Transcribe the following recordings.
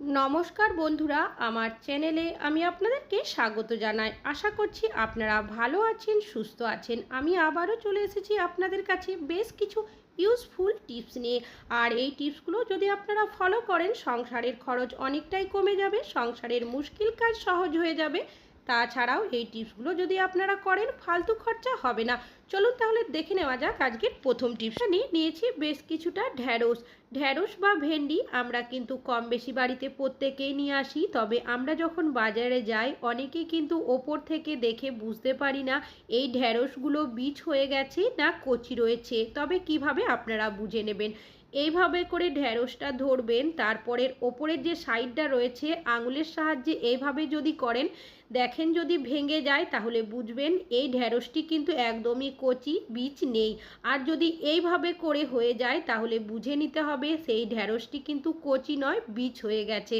নমস্কার বন্ধুরা, আমার চ্যানেলে আমি আপনাদেরকে স্বাগত জানাই। আশা করছি আপনারা ভালো আছেন, সুস্থ আছেন। আমি আবারও চলে এসেছি আপনাদের কাছে বেশ কিছু ইউজফুল টিপস নিয়ে। আর এই টিপসগুলো যদি আপনারা ফলো করেন, সংসারের খরচ অনেকটাই কমে যাবে, সংসারের মুশকিল কাজ সহজ হয়ে যাবে। তাছাড়াও এই টিপসগুলো যদি আপনারা করেন, ফালতু খরচা হবে না। চলুন তাহলে দেখে নেওয়া যাক আজকের প্রথম টিপসটা নিয়ে নিয়েছি বেশ কিছুটা ঢ্যাঁড়স। ঢ্যাঁড়স বা ভেন্ডি আমরা কিন্তু কম বেশি বাড়িতে প্রত্যেকেই নিয়ে আসি, তবে আমরা যখন বাজারে যাই, অনেকেই কিন্তু ওপর থেকে দেখে বুঝতে পারি না, এই ঢ্যাঁড়সগুলো বীজ হয়ে গেছে না কচি রয়েছে। তবে কীভাবে আপনারা বুঝে নেবেন? এইভাবে করে ঢ্যাঁড়সটা ধরবেন। তারপরের ওপরের যে সাইডটা রয়েছে, আঙুলের সাহায্যে এইভাবে যদি করেন, দেখেন যদি ভেঙে যায়, তাহলে বুঝবেন এই ঢ্যাঁড়সটি কিন্তু একদমই কচি বীজ নেই। আর যদি এইভাবে করে হয়ে যায়, তাহলে বুঝে নিতে হবে সেই ঢ্যাঁড়সটি কিন্তু কচি নয়, বীজ হয়ে গেছে।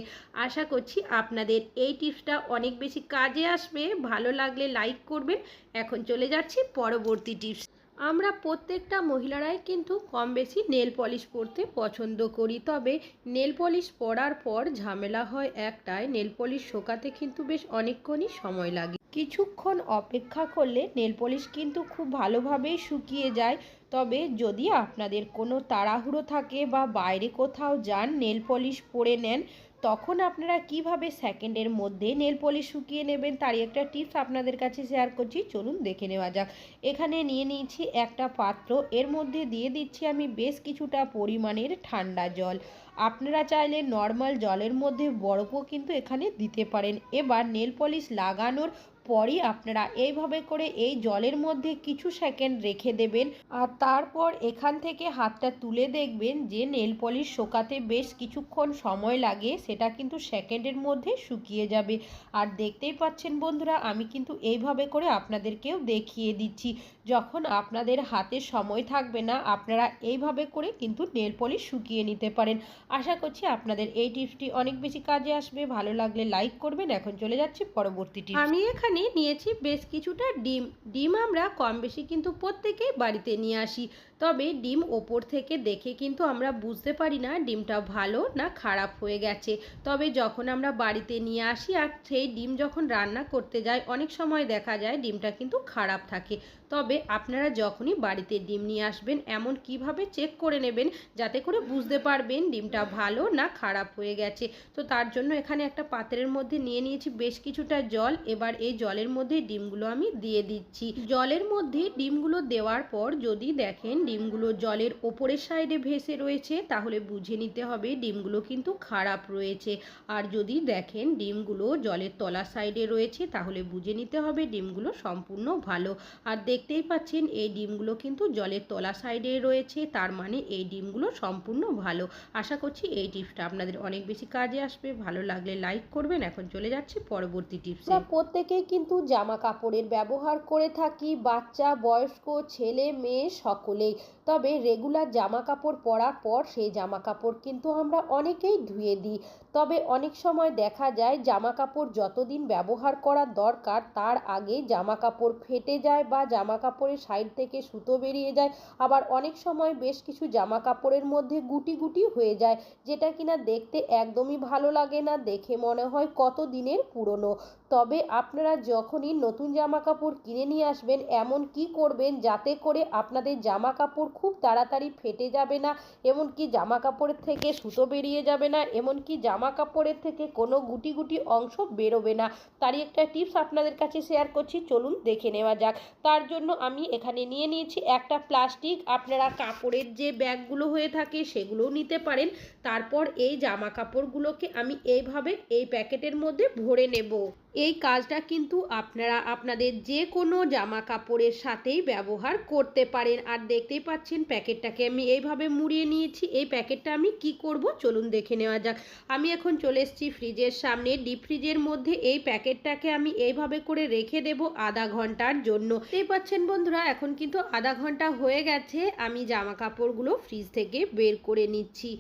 আশা করছি আপনাদের এই টিপসটা অনেক বেশি কাজে আসবে। ভালো লাগলে লাইক করবেন। এখন চলে যাচ্ছি পরবর্তী টিপস। আমরা প্রত্যেকটা মহিলারাই কিন্তু কম বেশি নেল পলিশ পরতে পছন্দ করি। তবে নেল পলিশ পরার পর ঝামেলা হয় একটাই, নেল পলিশ শোকাতে কিন্তু বেশ অনেকক্ষণই সময় লাগে। কিছুক্ষণ অপেক্ষা করলে নেল পলিশ কিন্তু খুব ভালোভাবেই শুকিয়ে যায়। তবে যদি আপনাদের কোনো তাড়াহুড়ো থাকে বা বাইরে কোথাও যান, নেল পলিশ পরে নেন তখন আপনারা কীভাবে সেকেন্ডের মধ্যে নেল পলিশ শুকিয়ে নেবেন তারই একটা টিপস আপনাদের কাছে শেয়ার করছি। চলুন দেখে নেওয়া যাক। এখানে নিয়ে নিয়েছি একটা পাত্র। এর মধ্যে দিয়ে দিচ্ছি আমি বেশ কিছুটা পরিমাণের ঠান্ডা জল। আপনারা চাইলে নর্মাল জলের মধ্যে বরফও কিন্তু এখানে দিতে পারেন। এবার নেল পলিশ লাগানোর পরই আপনারা এইভাবে করে এই জলের মধ্যে কিছু সেকেন্ড রেখে দেবেন। আর তারপর এখান থেকে হাতটা তুলে দেখবেন যে নেল পলিশ শোকাতে বেশ কিছুক্ষণ সময় লাগে, সেটা কিন্তু সেকেন্ডের মধ্যে শুকিয়ে যাবে। আর দেখতেই পাচ্ছেন বন্ধুরা, আমি কিন্তু এইভাবে করে আপনাদেরকেও দেখিয়ে দিচ্ছি। যখন আপনাদের হাতে সময় থাকবে না, আপনারা এইভাবে করে কিন্তু নেল পলিশ শুকিয়ে নিতে পারেন। আশা করছি আপনাদের এই টিপসটি অনেক বেশি কাজে আসবে। ভালো লাগলে লাইক করবেন। এখন চলে যাচ্ছি পরবর্তী টিপস। আমি এখানে নিয়েছি বেশ কিছুটা ডিম। ডিম আমরা কম বেশি কিন্তু প্রত্যেকেই বাড়িতে নিয়ে আসি। তবে ডিম ওপর থেকে দেখে কিন্তু আমরা বুঝতে পারি না ডিমটা ভালো না খারাপ হয়ে গেছে। তবে যখন আমরা বাড়িতে নিয়ে আসি আর সেই ডিম যখন রান্না করতে যাই, অনেক সময় দেখা যায় ডিমটা কিন্তু খারাপ থাকে। তবে আপনারা যখনই বাড়িতে ডিম নিয়ে আসবেন, এমন কীভাবে চেক করে নেবেন যাতে করে বুঝতে পারবেন ডিমটা ভালো না খারাপ হয়ে গেছে। তো তার জন্য এখানে একটা পাত্রের মধ্যে নিয়ে নিয়েছি বেশ কিছুটা জল। এবার এই জলের মধ্যে ডিমগুলো আমি দিয়ে দিচ্ছি। জলের মধ্যে ডিমগুলো দেওয়ার পর যদি দেখেন ডিমগুলো জলের ওপরের সাইডে ভেসে রয়েছে, তাহলে বুঝে নিতে হবে ডিমগুলো কিন্তু খারাপ রয়েছে। আর যদি দেখেন ডিমগুলো জলের তলা সাইডে রয়েছে, তাহলে বুঝে নিতে হবে ডিমগুলো সম্পূর্ণ ভালো। আর দেখতেই পাচ্ছেন, এই ডিমগুলো কিন্তু জলের তলা সাইডে রয়েছে, তার মানে এই ডিমগুলো সম্পূর্ণ ভালো। আশা করছি এই টিপসটা আপনাদের অনেক বেশি কাজে আসবে। ভালো লাগলে লাইক করবেন। এখন চলে যাচ্ছি পরবর্তী টিপসে। প্রত্যেকেই কিন্তু জামা কাপড়ের ব্যবহার করে থাকি, বাচ্চা, বয়স্ক, ছেলে, মেয়ে, সকলেই। তবে রেগুলার জামা কাপড় পরার পর সেই জামা কাপড় কিন্তু আমরা অনেকেই ধুয়ে দিই। তবে অনেক সময় দেখা যায় জামা কাপড় যতদিন ব্যবহার করার দরকার, তার আগে জামা কাপড় ফেটে যায় বা জামা কাপড়ের সাইড থেকে সুতো বেরিয়ে যায়। আবার অনেক সময় বেশ কিছু জামা কাপড়ের মধ্যে গুটি গুটি হয়ে যায়, যেটা কিনা দেখতে একদমই ভালো লাগে না, দেখে মনে হয় কত দিনের পুরনো। তবে আপনারা যখনই নতুন জামা কাপড় কিনে নিয়ে আসবেন, এমন কি করবেন যাতে করে আপনাদের জামা কাপড় খুব তাড়াতাড়ি ফেটে যাবে না, এমনকি জামা কাপড়ের থেকে সুতো বেরিয়ে যাবে না, এমনকি জামা কাপড়ের থেকে কোনো গুটি গুটি অংশ বেরোবে না। তারই একটা টিপস আপনাদের কাছে শেয়ার করছি, চলুন দেখে নেওয়া যাক। তার জন্য আমি এখানে নিয়ে নিয়েছি একটা প্লাস্টিক, আপনারা কাপড়ের যে ব্যাগগুলো হয়ে থাকে সেগুলোও নিতে পারেন। তারপর এই জামা কাপড়গুলোকে আমি এইভাবে এই প্যাকেটের মধ্যে ভরে নেব। এই কাজটা কিন্তু আপনারা আপনাদের যে কোনো জামা কাপড়ের সাথেই ব্যবহার করতে পারেন। আর দেখতেই পাচ্ছেন প্যাকেটটাকে আমি এইভাবে মুড়িয়ে নিয়েছি। এই প্যাকেটটা আমি কি করব? চলুন দেখে নেওয়া যাক। আমি এখন চলে এসেছি ফ্রিজের সামনে। ডিপ ফ্রিজের মধ্যে এই প্যাকেটটাকে আমি এইভাবে করে রেখে দেব আধা ঘণ্টার জন্য। দেখতেই পাচ্ছেন বন্ধুরা, এখন কিন্তু আধা ঘণ্টা হয়ে গেছে। আমি জামা কাপড়গুলো ফ্রিজ থেকে বের করে নিচ্ছি।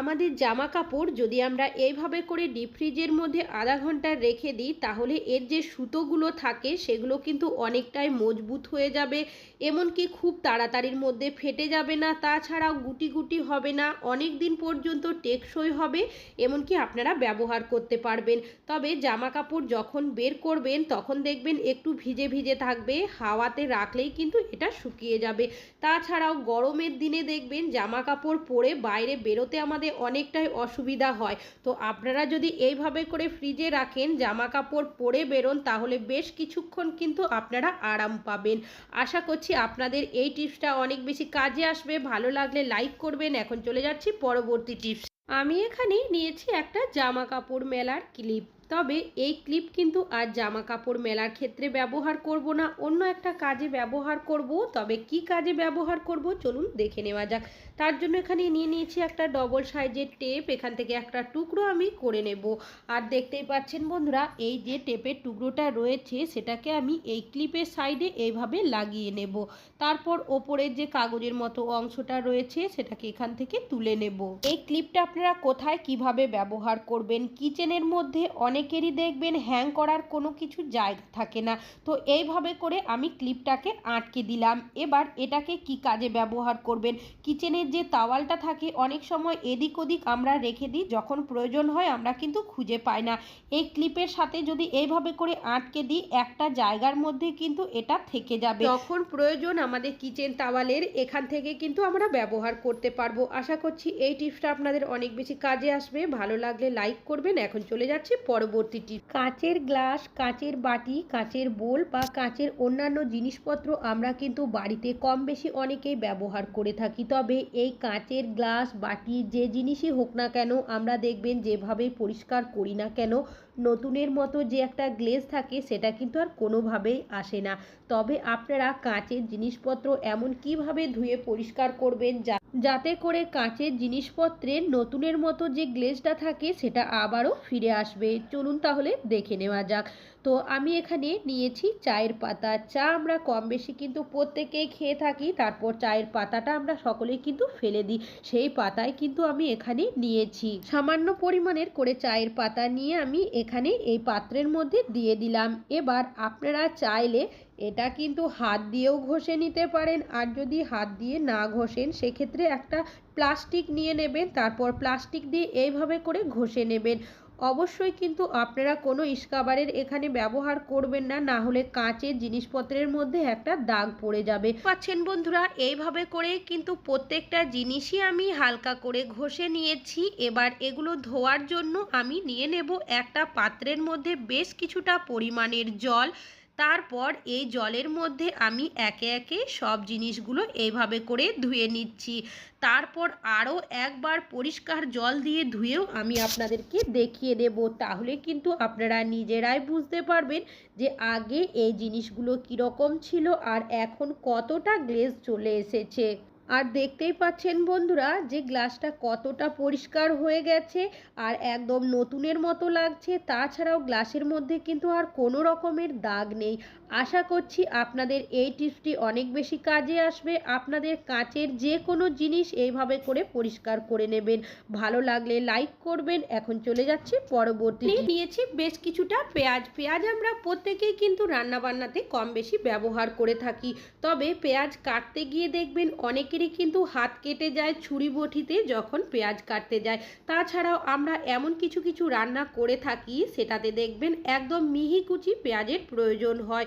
আমাদের জামা কাপড় যদি আমরা এইভাবে করে ডিপ ফ্রিজের মধ্যে আধা ঘণ্টা রেখে দিই, তাহলে এর যে সুতোগুলো থাকে, সেগুলো কিন্তু অনেকটাই মজবুত হয়ে যাবে। এমনকি খুব তাড়াতাড়ির মধ্যে ফেটে যাবে না, তাছাড়াও গুটি গুটি হবে না, অনেক দিন পর্যন্ত টেকসই হবে, এমনকি আপনারা ব্যবহার করতে পারবেন। তবে জামা কাপড় যখন বের করবেন, তখন দেখবেন একটু ভিজে ভিজে থাকবে, হাওয়াতে রাখলেই কিন্তু এটা শুকিয়ে যাবে। তাছাড়াও গরমের দিনে দেখবেন জামা কাপড় পরে বাইরে বেরোতে আমাদের অনেকটাই অসুবিধা হয়। তো আপনারা যদি এইভাবে করে ফ্রিজে রাখেন জামা কাপড় পরে বেরোন, তাহলে বেশ কিছুক্ষণ কিন্তু আপনারা আরাম পাবেন। আশা করছি আপনাদের এই টিপসটা অনেক বেশি কাজে আসবে। ভালো লাগলে লাইক করবেন। এখন চলে যাচ্ছি পরবর্তী টিপস। আমি এখানে নিয়েছি একটা জামা কাপড় মেলার ক্লিপ তবে এই ক্লিপ কিন্তু আর জামা কাপড় মেলার ক্ষেত্রে ব্যবহার করব না, অন্য একটা কাজে ব্যবহার করব। তবে কি কাজে ব্যবহার করব চলুন দেখে নেওয়া যাক। তার জন্য এখানে নিয়ে নিয়েছি একটা ডবল সাইজের টেপ এখান থেকে একটা টুকরো আমি করে নেব। আর দেখতেই পাচ্ছেন বন্ধুরা, এই যে টেপের টুকরোটা রয়েছে, সেটাকে আমি এই ক্লিপের সাইডে এইভাবে লাগিয়ে নেব। তারপর ওপরের যে কাগজের মতো অংশটা রয়েছে, সেটাকে এখান থেকে তুলে নেব। এই ক্লিপটা আপনারা কোথায় কীভাবে ব্যবহার করবেন কিচেনের মধ্যে অনেকেরই দেখবেন হ্যাং করার কোনো কিছু জায়গা থাকে না। তো এইভাবে করে আমি ক্লিপটাকে আটকে দিলাম। এবার এটাকে কি কাজে ব্যবহার করবেন? কিচেনের যে তাওয়ালটা থাকে, অনেক সময় এদিক ওদিক আমরা রেখে দিই, যখন প্রয়োজন হয় আমরা কিন্তু খুঁজে পাই না। এই ক্লিপের সাথে যদি এইভাবে করে আটকে দিই, একটা জায়গার মধ্যে কিন্তু এটা থেকে যাবে। যখন প্রয়োজন আমাদের কিচেন তাওয়ালের, এখান থেকে কিন্তু আমরা ব্যবহার করতে পারব। আশা করছি এই টিপসটা আপনাদের অনেক বেশি কাজে আসবে। ভালো লাগলে লাইক করবেন। এখন চলে যাচ্ছি পরবর্তী টিপ। কাঁচের গ্লাস, কাঁচের বাটি, কাঁচের বোল বা কাঁচের অন্যান্য জিনিসপত্র আমরা কিন্তু বাড়িতে কম বেশি অনেকেই ব্যবহার করে থাকি। তবে এই কাঁচের গ্লাস, বাটি যে জিনিসই হোক না কেন, আমরা দেখবেন যেভাবেই পরিষ্কার করি না কেন নতুনের মতো যে একটা গ্লেজ থাকে, সেটা কিন্তু আর কোনোভাবেই আসে না। তবে আপনারা কাঁচের জিনিসপত্র এমন কীভাবে ধুয়ে পরিষ্কার করবেন যা, যাতে করে কাঁচের জিনিসপত্রের নতুনের মতো যে গ্লেজটা থাকে, সেটা আবারও ফিরে আসবে। চলুন তাহলে দেখে নেওয়া যাক। তো আমি এখানে নিয়েছি চায়ের পাতা। চা আমরা কম বেশি কিন্তু প্রত্যেকেই খেয়ে থাকি, তারপর চায়ের পাতাটা আমরা সকলেই কিন্তু ফেলে দিই। সেই পাতায় কিন্তু আমি এখানে নিয়েছি। সামান্য পরিমাণের করে চায়ের পাতা নিয়ে আমি এখানে এই পাত্রের মধ্যে দিয়ে দিলাম। এবার আপনারা চাইলে এটা কিন্তু হাত দিয়েও ঘষে নিতে পারেন, আর যদি হাত দিয়ে না ঘষেন, সেক্ষেত্রে একটা প্লাস্টিক নিয়ে নেবেন, তারপর প্লাস্টিক দিয়ে এইভাবে করে ঘষে নেবেন। অবশ্যই কিন্তু আপনারা কোনো ইস্কাবারের এখানে ব্যবহার করবেন না না হলে কাঁচের জিনিসপত্রের মধ্যে একটা দাগ পড়ে যাবে। পাচ্ছেন বন্ধুরা, এইভাবে করে কিন্তু প্রত্যেকটা জিনিসই আমি হালকা করে ঘষে নিয়েছি। এবার এগুলো ধোয়ার জন্য আমি নিয়ে নেব একটা পাত্রের মধ্যে বেশ কিছুটা পরিমাণের জল। তারপর এই জলের মধ্যে আমি একে একে সব জিনিসগুলো এইভাবে করে ধুয়ে নিচ্ছি। তারপর আরও একবার পরিষ্কার জল দিয়ে ধুয়েও আমি আপনাদেরকে দেখিয়ে দেব। তাহলে কিন্তু আপনারা নিজেরাই বুঝতে পারবেন যে আগে এই জিনিসগুলো কীরকম ছিল আর এখন কতটা গ্লেজ চলে এসেছে। আর দেখতেই পাচ্ছেন বন্ধুরা যে গ্লাসটা কতটা পরিষ্কার হয়ে গেছে আর একদম নতুনের মতো লাগছে। তাছাড়াও গ্লাসের মধ্যে কিন্তু আর কোনো রকমের দাগ নেই। আশা করছি আপনাদের এই টিপসটি অনেক বেশি কাজে আসবে। আপনাদের কাঁচের যে কোনো জিনিস এইভাবে করে পরিষ্কার করে নেবেন। ভালো লাগলে লাইক করবেন। এখন চলে যাচ্ছি পরবর্তী নিয়েছি বেশ কিছুটা পেঁয়াজ। পেঁয়াজ আমরা প্রত্যেকেই কিন্তু রান্নাবান্নাতে কম বেশি ব্যবহার করে থাকি। তবে পেঁয়াজ কাটতে গিয়ে দেখবেন অনেকেরই কিন্তু হাত কেটে যায় ছুরি বটিতে যখন পেঁয়াজ কাটতে যায়। তাছাড়াও আমরা এমন কিছু কিছু রান্না করে থাকি সেটাতে দেখবেন একদম মিহি কুচি পেঁয়াজের প্রয়োজন হয়।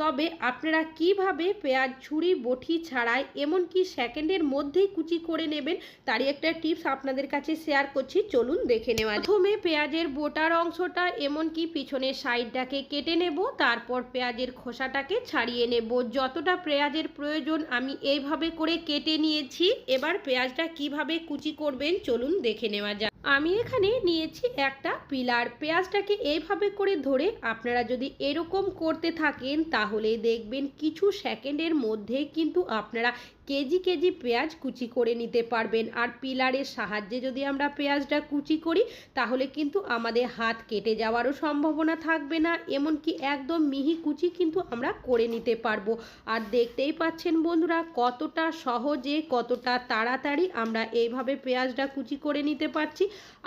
তবে আপনারা কীভাবে পেঁয়াজ, ছুরি, বটি ছাড়াই এমনকি সেকেন্ডের মধ্যেই কুচি করে নেবেন, তারই একটা টিপস আপনাদের কাছে শেয়ার করছি। চলুন দেখে নেওয়া প্রথমে পেঁয়াজের বোটার অংশটা এমনকি পিছনের সাইডটাকে কেটে নেব, তারপর পেঁয়াজের খোসাটাকে ছাড়িয়ে নেব। যতটা পেঁয়াজের প্রয়োজন আমি এইভাবে করে কেটে নিয়েছি। এবার পেঁয়াজটা কীভাবে কুচি করবেন, চলুন দেখে নেওয়া যাক। আমি এখানে নিয়েছি একটা পিলার। পেঁয়াজটাকে এইভাবে করে ধরে আপনারা যদি এরকম করতে থাকেন, তাহলে দেখবেন কিছু সেকেন্ডের মধ্যে কিন্তু আপনারা কেজি কেজি পেঁয়াজ কুচি করে নিতে পারবেন। আর পিলারের সাহায্যে যদি আমরা পেঁয়াজটা কুচি করি, তাহলে কিন্তু আমাদের হাত কেটে যাওয়ারও সম্ভাবনা থাকবে না। এমনকি একদম মিহি কুচি কিন্তু আমরা করে নিতে পারব। আর দেখতেই পাচ্ছেন বন্ধুরা, কতটা সহজে, কতটা তাড়াতাড়ি আমরা এইভাবে পেঁয়াজটা কুচি করে নিতে পারছি।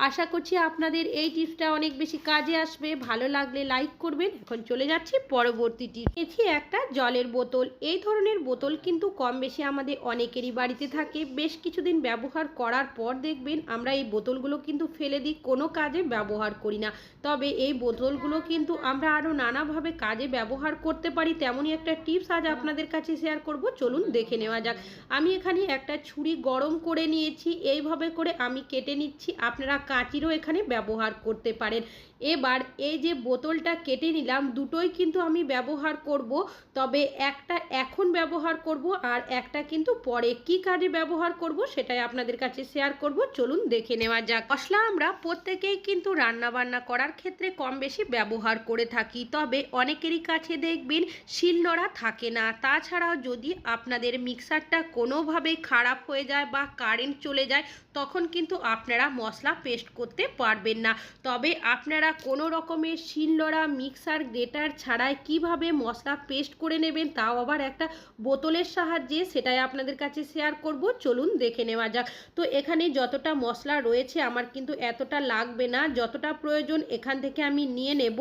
আশা করছি আপনাদের এই টিপসটা অনেক বেশি কাজে আসবে। ভালো লাগলে লাইক করবেন। এখন চলে যাচ্ছি পরবর্তী টিপ নিয়েছি একটা জলের বোতল। এই ধরনের বোতল কিন্তু কম বেশি আমাদের অনেকেরই বাড়িতে থাকে। বেশ কিছুদিন ব্যবহার করার পর দেখবেন আমরা এই বোতলগুলো কিন্তু ফেলে দিই, কোনো কাজে ব্যবহার করি না। তবে এই বোতলগুলো কিন্তু আমরা আরও নানাভাবে কাজে ব্যবহার করতে পারি। তেমনই একটা টিপস আজ আপনাদের কাছে শেয়ার করব। চলুন দেখে নেওয়া যাক। আমি এখানে একটা ছুরি গরম করে নিয়েছি। এইভাবে করে আমি কেটে নিচ্ছি। আপনারা কাঁচিরও এখানে ব্যবহার করতে পারেন। এবার এই যে বোতলটা কেটে নিলাম, দুটোই কিন্তু আমি ব্যবহার করব। তবে একটা এখন ব্যবহার করব আর একটা কিন্তু পরে কি কাজে ব্যবহার করব সেটাই আপনাদের কাছে শেয়ার করব। চলুন দেখে নেওয়া যাক। মশলা আমরা প্রত্যেকেই কিন্তু রান্না বান্না করার ক্ষেত্রে কম বেশি ব্যবহার করে থাকি। তবে অনেকেরই কাছে দেখবেন শিলনোড়া থাকে না। তাছাড়াও যদি আপনাদের মিক্সারটা কোনোভাবেই খারাপ হয়ে যায় বা কারেন্ট চলে যায়, তখন কিন্তু আপনারা মশলা পেস্ট করতে পারবেন না। তবে আপনারা কোনো রকমের শিলনোড়া মিক্সার গ্রেটার ছাড়াই কীভাবে মশলা পেস্ট করে নেবেন, তাও আবার একটা বোতলের সাহায্যে সেটাই আপনাদের কাছে শেয়ার করব। চলুন দেখে নেওয়া যাক। তো এখানে যতটা মশলা রয়েছে, আমার কিন্তু এতটা লাগবে না। যতটা প্রয়োজন, এখান থেকে আমি নিয়ে নেব।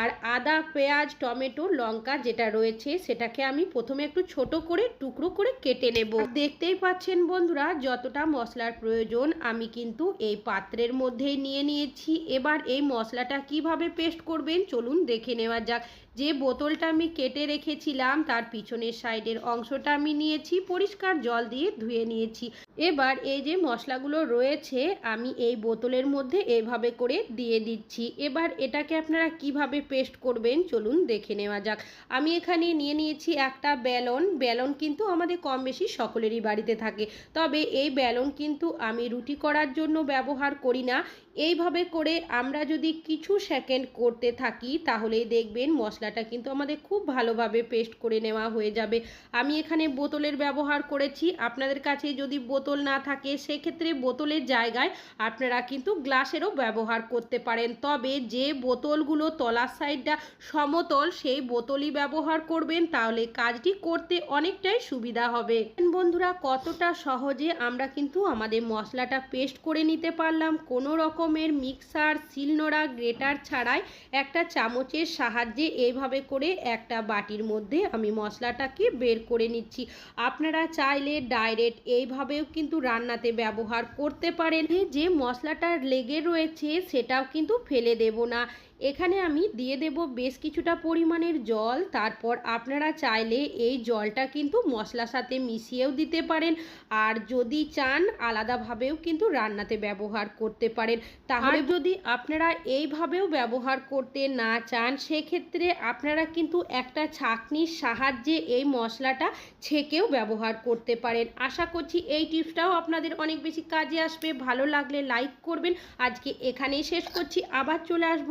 আর আদা, পেঁয়াজ, টমেটো, লঙ্কা যেটা রয়েছে, সেটাকে আমি প্রথমে একটু ছোট করে, টুকরো করে কেটে নেব। দেখতেই পাচ্ছেন বন্ধুরা, যতটা মশলার প্রয়োজন, আমি কিন্তু এই পাত্রের মধ্যেই নিয়ে নিয়েছি। এবার এই মশলাটা কীভাবে পেস্ট করবেন, চলুন দেখে নেওয়া যাক। যে বোতলটা আমি কেটে রেখেছিলাম, তার পিছনের সাইডের অংশটা আমি নিয়েছি। পরিষ্কার জল দিয়ে ধুয়ে নিয়েছি। এবার এই যে মশলাগুলো রয়েছে, আমি এই বোতলের মধ্যে এইভাবে করে দিয়ে দিচ্ছি। এবার এটাকে আপনারা কীভাবে পেস্ট করবেন চলুন দেখে নেওয়া যাক। আমি এখানে নিয়ে নিয়েছি একটা ব্যালন। ব্যালন কিন্তু আমাদের কম বেশি সকলেরই বাড়িতে থাকে। তবে এই ব্যালন কিন্তু আমি রুটি করার জন্য ব্যবহার করি না। এইভাবে করে আমরা যদি কিছু সেকেন্ড করতে থাকি, তাহলেই দেখবেন মশলাটা কিন্তু আমাদের খুব ভালোভাবে পেস্ট করে নেওয়া হয়ে যাবে। আমি এখানে বোতলের ব্যবহার করেছি। আপনাদের কাছে যদি বোতল না থাকে, সেক্ষেত্রে বোতলের জায়গায় আপনারা কিন্তু গ্লাসেরও ব্যবহার করতে পারেন। তবে যে বোতলগুলো তলার সাইডটা সমতল, সেই বোতলই ব্যবহার করবেন। তাহলে কাজটি করতে অনেকটাই সুবিধা হবে। বন্ধুরা, কতটা সহজে আমরা কিন্তু আমাদের মশলাটা পেস্ট করে নিতে পারলাম। কোনো রকমের মিক্সার শিলনোড়া গ্রেটার ছাড়াই একটা চামচের সাহায্যে এইভাবে করে একটা বাটির মধ্যে আমি মশলাটাকে বের করে নিচ্ছি। আপনারা চাইলে ডাইরেক্ট এইভাবেও কিন্তু রান্নাতে ব্যবহার করতে পারেন। যে মশলাটার লেগে রয়েছে সেটাও কিন্তু ফেলে দেব না। এখানে আমি দিয়ে দেব বেশ কিছুটা পরিমাণের জল। তারপর আপনারা চাইলে এই জলটা কিন্তু মশলার সাথে মিশিয়েও দিতে পারেন। আর যদি চান, আলাদাভাবেও কিন্তু রান্নাতে ব্যবহার করতে পারেন। তাহলে যদি আপনারা এইভাবেও ব্যবহার করতে না চান, সেক্ষেত্রে আপনারা কিন্তু একটা ছাঁকনির সাহায্যে এই মশলাটা ছেঁকেও ব্যবহার করতে পারেন। আশা করছি এই টিপসটাও আপনাদের অনেক বেশি কাজে আসবে। ভালো লাগলে লাইক করবেন। আজকে এখানেই শেষ করছি। আবার চলে আসব